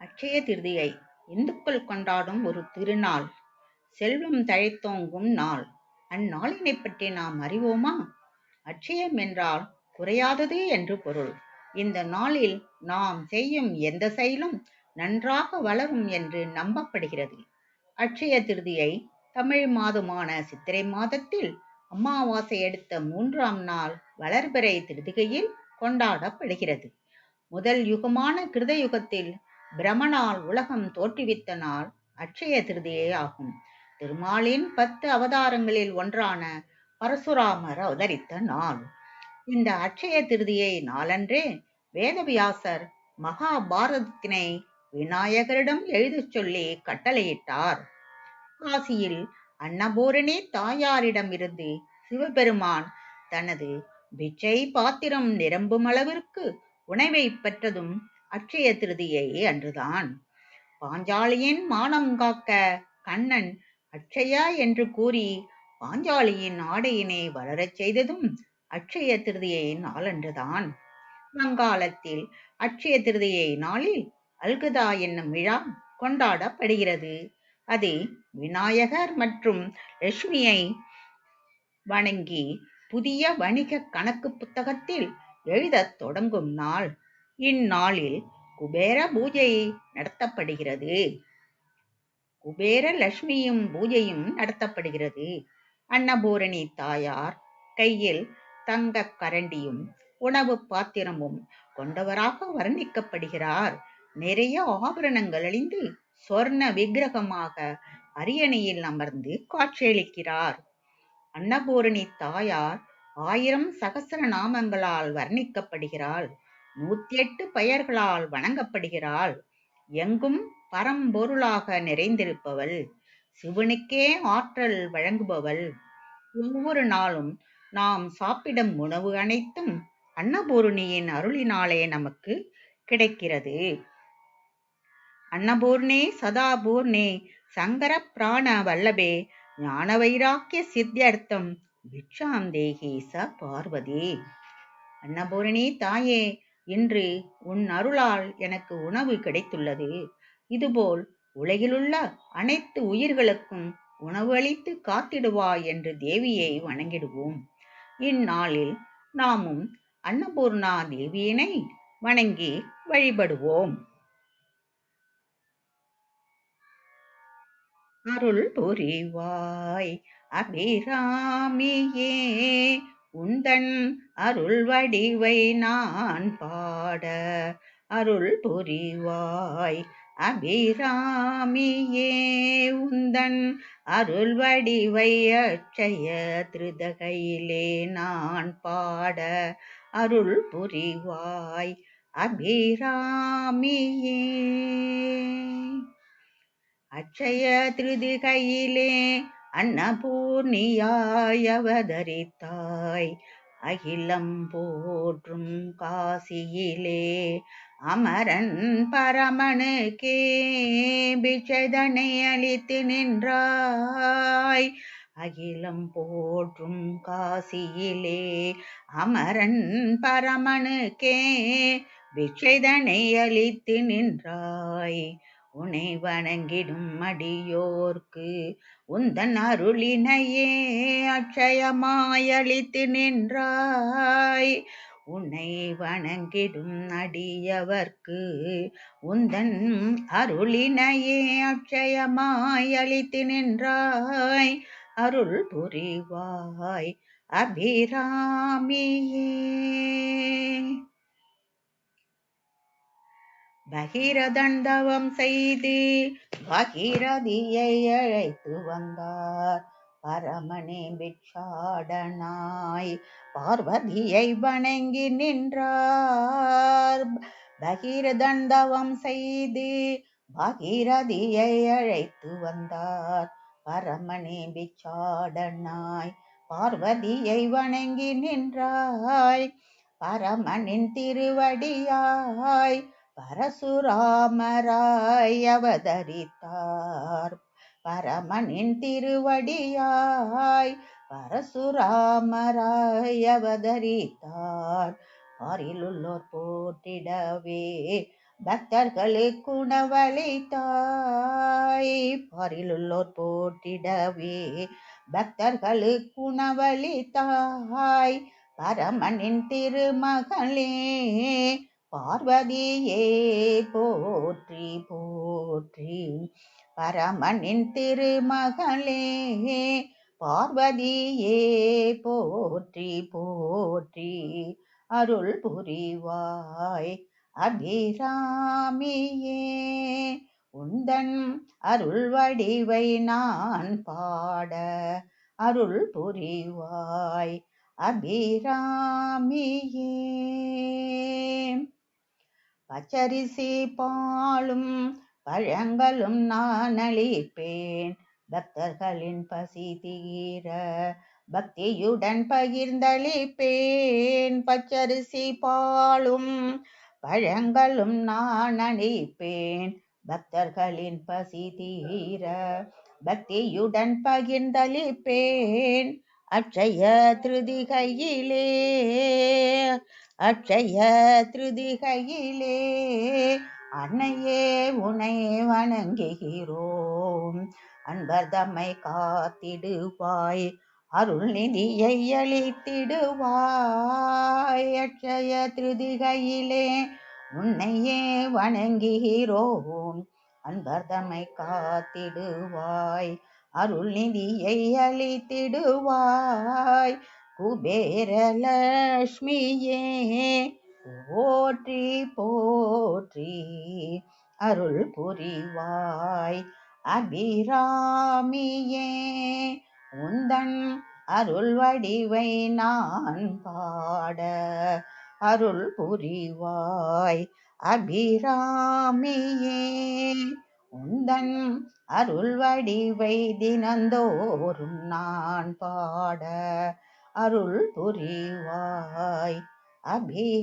அட்சய திருதியை இந்துக்கள் கொண்டாடும் ஒரு திருநாள். செல்வம் தழைத்தோங்கும் நாள். அந்நாளினை பற்றி நாம் அறிவோமா? அட்சயம் என்றால் குறையாதது என்று பொருள். இந்த நாளில் நாம் செய்யும் எந்த செயலும் நன்றாக வளரும் என்று நம்பப்படுகிறது. அட்சய திருதியை தமிழ் மாதமான சித்திரை மாதத்தில் அமாவாசை எடுத்த மூன்றாம் நாள் வளர்பிறை திருதிகையில் கொண்டாடப்படுகிறது. முதல் யுகமான கிருத யுகத்தில் பிரமனால் உலகம் தோற்றுவித்த நாள் அட்சய திருதியே ஆகும். திருமாலின் பத்து அவதாரங்களில் ஒன்றான பரசுராமர் அவதரித்த நாள். இந்த அட்சய திருதியை நாளன்றே வேதவியாசர் மகாபாரதத்தினை விநாயகரிடம் எழுதச் சொல்லி கட்டளையிட்டார். காசியில் அன்னபூரணி தாயாரிடமிருந்து சிவபெருமான் தனது பிச்சை பாத்திரம் நிரம்பும் அளவிற்கு உணவை பெற்றதும் அட்சய திருதியை அன்றுதான். பாஞ்சாலியின் மானம் காக்க கண்ணன் அட்சயா என்று கூறி பாஞ்சாலியின் ஆடையினை வளரச் செய்ததும் அட்சய திருதியை நாளன்றுதான் வங்காளத்தில் அட்சய திருதியை நாளில் அல்குதா என்னும் விழா கொண்டாடப்படுகிறது. அதில் விநாயகர் மற்றும் லட்சுமியை வணங்கி புதிய வணிக கணக்கு புத்தகத்தில் எழுதத் தொடங்கும் நாள். இந்நாளில் குபேர பூஜை நடத்தப்படுகிறது. குபேர லட்சுமியும் பூஜையும் நடத்தப்படுகிறது. அன்னபூரணி தாயார் கையில் தங்க கரண்டியும் உணவு பாத்திரமும் கொண்டவராக வர்ணிக்கப்படுகிறார். நிறைய ஆபரணங்கள் அழிந்து சொர்ண விக்கிரகமாக அரியணையில் அமர்ந்து காட்சியளிக்கிறார். அன்னபூரணி தாயார் ஆயிரம் சகசர நாமங்களால் வர்ணிக்கப்படுகிறாள். நூத்தி எட்டு பெயர்களால் வணங்கப்படுகிறாள். எங்கும் பரம்பொருளாக நிறைந்திருப்பவள். சிவனுக்கே ஆற்றல் வழங்குபவள். ஒவ்வொரு நாளும் நாம் சாப்பிடும் உணவு அனைத்தும் அன்னபூர்ணியின் அருளினாலே நமக்கு கிடைக்கிறது. அன்னபூர்ணே சதாபூர்ணே சங்கர பிராண வல்லபே ஞான வைராக்கிய சித்தியர்த்தம். பிக்ஷாம் தேகி ச பார்வதி அன்னபூரணி தாயே இன்று உன் அருளால் எனக்கு உணவு கிடைத்துள்ளது. இதுபோல் உலகிலுள்ள அனைத்து உயிர்களுக்கும் உணவு அளித்து காத்திடுவாய் என்று தேவியை வணங்கிடுவோம். இந்நாளில் நாமும் அன்னபூர்ணா தேவியினை வணங்கி வழிபடுவோம். அருள் புரிவாய் அபிராமியே உந்தன் அருள் வடிவை நான் பாட அருள் புரிவாய். அபிராமியே உந்தன் அருள் வடிவை அச்சய திருதகையிலே நான் பாட அருள் புரிவாய். அபிராமியே அச்சய திருதிகையிலே அன்னபூர்ணியாயவதரித்தாய். அகிலம் போற்றும் காசியிலே அமரன் பரமனுக்கே பிச்சதனை அளித்து நின்றாய். அகிலம் போற்றும் காசியிலே அமரன் பரமனுக்கே பிச்சைதனை அளித்து நின்றாய். உனை வணங்கிடும் அடியோர்க்கு உந்தன் அருளினையே அட்சயமாயளித்து நின்றாய். உன்னை வணங்கிடும் அடியவர்க்கு உந்தன் அருளினையே அட்சயமாயளித்து நின்றாய். அருள் புரிவாய் அபிராமியே. பகிரதண்டவம் செய்து பகிரதியை அழைத்து வந்தார். பரமனே பிட்சாடனாய் பார்வதியை வணங்கி நின்றார். பகிரதண்டவம் செய்து பகிரதியை அழைத்து வந்தார். பரமனே பிச்சாடனாய் பார்வதியை வணங்கி நின்றாய். பரமனின் திருவடியாய் பரசுராமராய் அவதரித்தார் பரமனின் திருவடியாய் பரசுராமராய் அவதரித்தார் பாரிலுள்ளோர் போற்றிடவே பக்தர்களுக்கு குணவழித்தாய் பாரிலுள்ளோர் போற்றிடவே பக்தர்களுக்கு குணவழித்தாய் பரமனின் திருமகளே பார்வதியே போற்றி போற்றி. பரமனின் திருமகளே பார்வதியே போற்றி போற்றி. அருள் புரிவாய் அபிராமியே. உந்தன் அருள் வடிவை நான் பாட அருள் புரிவாய் அபிராமியே. பச்சரிசி பாலும் பழங்களும் நான் அளிப்பேன். பக்தர்களின் பசி தீர பக்தியுடன் பகிர்ந்தளிப்பேன். பச்சரிசி பாலும் பழங்களும் நான் அளிப்பேன். பக்தர்களின் பசி தீர பக்தியுடன் பகிர்ந்தளிப்பேன். அக்ஷய திருதிகையிலே அக்ஷய திருதிகையிலே அன்னையே உனை வணங்குகிறோம். அன்பர் தம்மை காத்திடுவாய் அருள் நிதியை அளித்திடுவாய். அக்ஷய திருதிகையிலே உன்னையே வணங்குகிறோம். அன்பர் தம்மை காத்திடுவாய் அருள் நிதியை அளித்திடுவாய். குபேரலக்ஷ்மியே போற்றி போற்றி அருள் புரிவாய். அபிராமியே உந்தன் அருள் வடிவை நான் பாட அருள் புரிவாய். அபிராமியே உந்தன் அருள் வடிவை தினந்தோறும் நான் பாட அருள் புரிவாய். அபிராமியே.